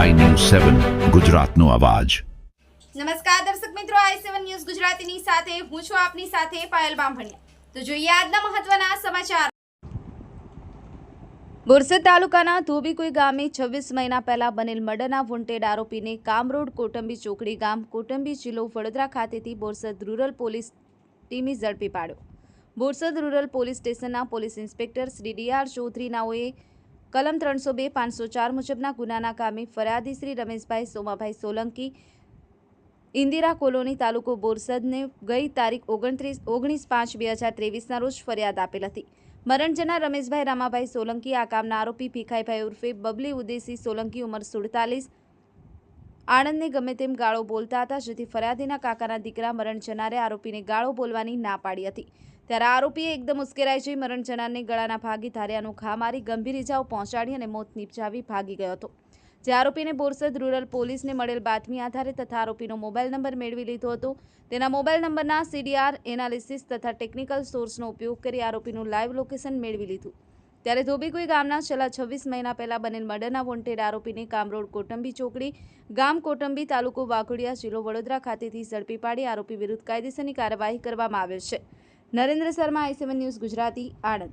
સેવન ગુજરાતનો અવાજ. નમસ્કાર દર્શક મિત્રો આઈ સેવન ન્યૂઝ ગુજરાતીની સાથે, હું છું આપની સાથે પાયલ બામભણિયા. તો જોઈએ આજના મહત્વના સમાચાર. બોરસદ તાલુકાના ધોબીકુઈ ગામે છવ્વીસ મહિના પહેલા બનેલ મર્ડરના વોન્ટેડ આરોપીને કામરોડ કોટંબી ચોકડી ગામ કોટંબી જિલ્લો વડોદરા ખાતેથી બોરસદ રૂરલ પોલીસ ટીમે ઝડપી પાડ્યો. બોરસદ રૂરલ પોલીસ સ્ટેશનના police inspector Shri D R Chaudhari નાઓએ કલમ ત્રણસો બે, પાંચસો ચાર મુજબના ગુનાના કામે ફરિયાદી શ્રી રમેશભાઈ સોમાભાઈ સોલંકી, ઇન્દિરા કોલોની તાલુકો બોરસદને ગઈ તારીખ ઓગણત્રીસ, ઓગણીસ પાંચ બે હજાર ત્રેવીસના રોજ ફરિયાદ આપેલ હતી. મરણજના રમેશભાઈ રામાભાઈ સોલંકી, આ કામના આરોપી ભીખાઈભાઈ ઉર્ફે બબલી ઉદેસી સોલંકી ઉંમર સુડતાલીસ. આણંદને ગમે તેમ ગાળો બોલતા હતા, જેથી ફરિયાદીના કાકાના દીકરા મરણ જનારે આરોપીને ગાળો બોલવાની ના પાડી હતી. ત્યારે આરોપીએ એકદમ ઉશ્કેરાઈ જઈ મરણ જનારને ગળાના ભાગી ધાર્યાનું ઘા મારી ગંભીર ઇજાઓ પહોંચાડી અને મોત નિપજાવી ભાગી ગયો હતો. જે આરોપીને બોરસદ રૂરલ પોલીસને મળેલ બાતમી આધારે તથા આરોપીનો મોબાઈલ નંબર મેળવી લીધો હતો. તેના મોબાઈલ નંબરના સીડીઆર એનાલિસિસ તથા ટેકનિકલ સોર્સનો ઉપયોગ કરી આરોપીનું લાઈવ લોકેશન મેળવી લીધું. ત્યારે ધોબીકુઈ ગામના છેલ્લા છવ્વીસ મહિના પહેલા બનેલ મર્ડરના વોન્ટેડ આરોપીને કામરોડ કોટંબી ચોકડી, ગામ કોટંબી તાલુકો વાઘોડિયા જિલ્લો વડોદરા ખાતેથી ઝડપી પાડી આરોપી વિરુદ્ધ કાયદેસરની કાર્યવાહી કરવામાં આવેલ છે. Narendra Sharma I seven news Gujarati Anand.